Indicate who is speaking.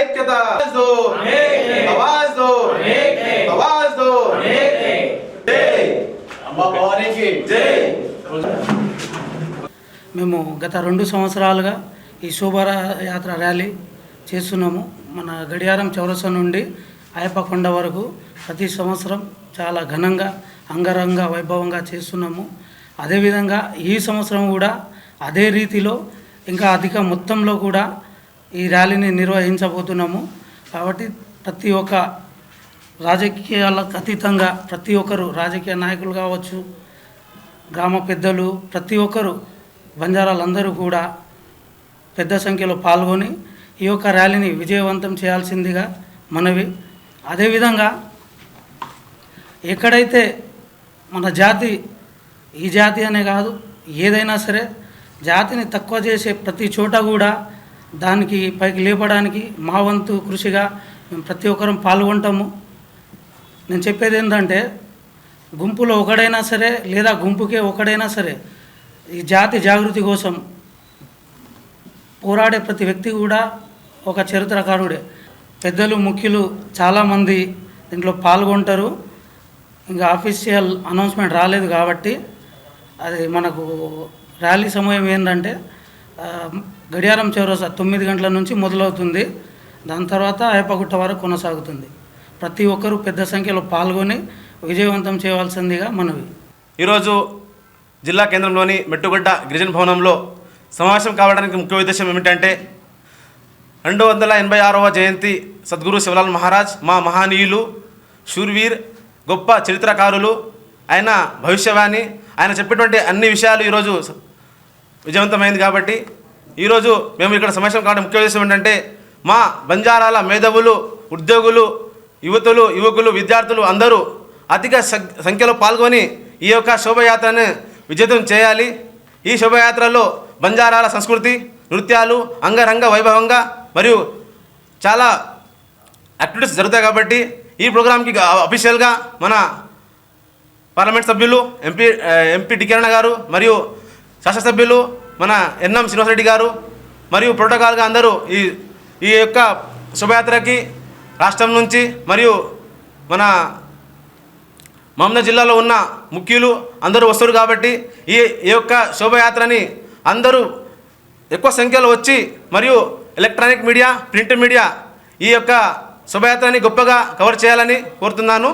Speaker 1: ఐక్యత ఆవాజ్. ఆవాజ్
Speaker 2: మేము గత రెండు సంవత్సరాలుగా ఈ శోభాయాత్ర ర్యాలీ చేస్తున్నాము. మన గడియారం చౌరస నుండి అయ్యప్పకొండ వరకు ప్రతి సంవత్సరం చాలా ఘనంగా అంగరంగ వైభవంగా చేస్తున్నాము. అదేవిధంగా ఈ సంవత్సరం కూడా అదే రీతిలో ఇంకా అధిక మొత్తంలో కూడా ఈ ర్యాలీని నిర్వహించబోతున్నాము. కాబట్టి ప్రతి ఒక్క రాజకీయాలకు అతీతంగా ప్రతి ఒక్కరు రాజకీయ నాయకులు కావచ్చు గ్రామ పెద్దలు ప్రతి ఒక్కరు బంజారాలందరూ కూడా పెద్ద సంఖ్యలో పాల్గొని ఈ యొక్క ర్యాలీని విజయవంతం చేయాల్సిందిగా మనవి. అదేవిధంగా ఎక్కడైతే మన జాతి ఈ జాతి అనే కాదు ఏదైనా సరే జాతిని తక్కువ చేసే ప్రతి చోట కూడా దానికి పైకి లేపడానికి మా వంతు కృషిగా మేము ప్రతి ఒక్కరం పాల్గొంటాము. నేను చెప్పేది ఏంటంటే గుంపులో ఒకడైనా సరే లేదా గుంపుకే ఒకడైనా సరే ఈ జాతి జాగృతి కోసం పోరాడే ప్రతి వ్యక్తి కూడా ఒక చరిత్రకారుడే. పెద్దలు ముఖ్యులు చాలామంది దీంట్లో పాల్గొంటారు. ఇంకా అఫీషియల్ అనౌన్స్మెంట్ రాలేదు కాబట్టి అది మనకు ర్యాలీ సమయం ఏంటంటే గడియారం చౌరస తొమ్మిది గంటల నుంచి మొదలవుతుంది. దాని తర్వాత అయ్యప్పగుట్ట వరకు కొనసాగుతుంది. ప్రతి ఒక్కరూ పెద్ద సంఖ్యలో పాల్గొని విజయవంతం చేయవలసిందిగా మనవి.
Speaker 3: ఈరోజు జిల్లా కేంద్రంలోని మెట్టుగడ్డ గిరిజన భవనంలో సమావేశం కావడానికి ముఖ్య ఉద్దేశం ఏమిటంటే రెండు వందల ఎనభై ఆరవ జయంతి సద్గురు శివలాల్ మహారాజ్ మా మహానీయులు శూర్వీర్ గొప్ప చరిత్రకారులు ఆయన భవిష్యవాణి ఆయన చెప్పినటువంటి అన్ని విషయాలు ఈరోజు విజయవంతమైంది కాబట్టి ఈరోజు మేము ఇక్కడ సమావేశం కావడం ముఖ్య ఉద్దేశం ఏంటంటే మా బంజారాల మేధావులు ఉద్యోగులు యువతులు యువకులు విద్యార్థులు అందరూ అధిక సంఖ్యలో పాల్గొని ఈ యొక్క శోభయాత్రను విజయం చేయాలి. ఈ శోభయాత్రలో బంజారాల సంస్కృతి నృత్యాలు అంగరంగ వైభవంగా మరియు చాలా యాక్టివిటీస్ జరుగుతాయి కాబట్టి ఈ ప్రోగ్రాంకి అఫీషియల్గా మన పార్లమెంట్ సభ్యులు ఎంపీ ఎంపీ డి గారు మరియు శాసనసభ్యులు మన ఎన్ఎం శ్రీనివాసరెడ్డి గారు మరియు ప్రోటోకాల్గా అందరూ ఈ ఈ యొక్క శోభయాత్రకి రాష్ట్రం నుంచి మరియు మన మహమ్మద్ జిల్లాలో ఉన్న ముఖ్యులు అందరూ వస్తారు కాబట్టి ఈ ఈ యొక్క శోభయాత్రని అందరూ ఎక్కువ సంఖ్యలో వచ్చి మరియు ఎలక్ట్రానిక్ మీడియా ప్రింట్ మీడియా ఈ యొక్క శోభయాత్రని గొప్పగా కవర్ చేయాలని కోరుతున్నాను.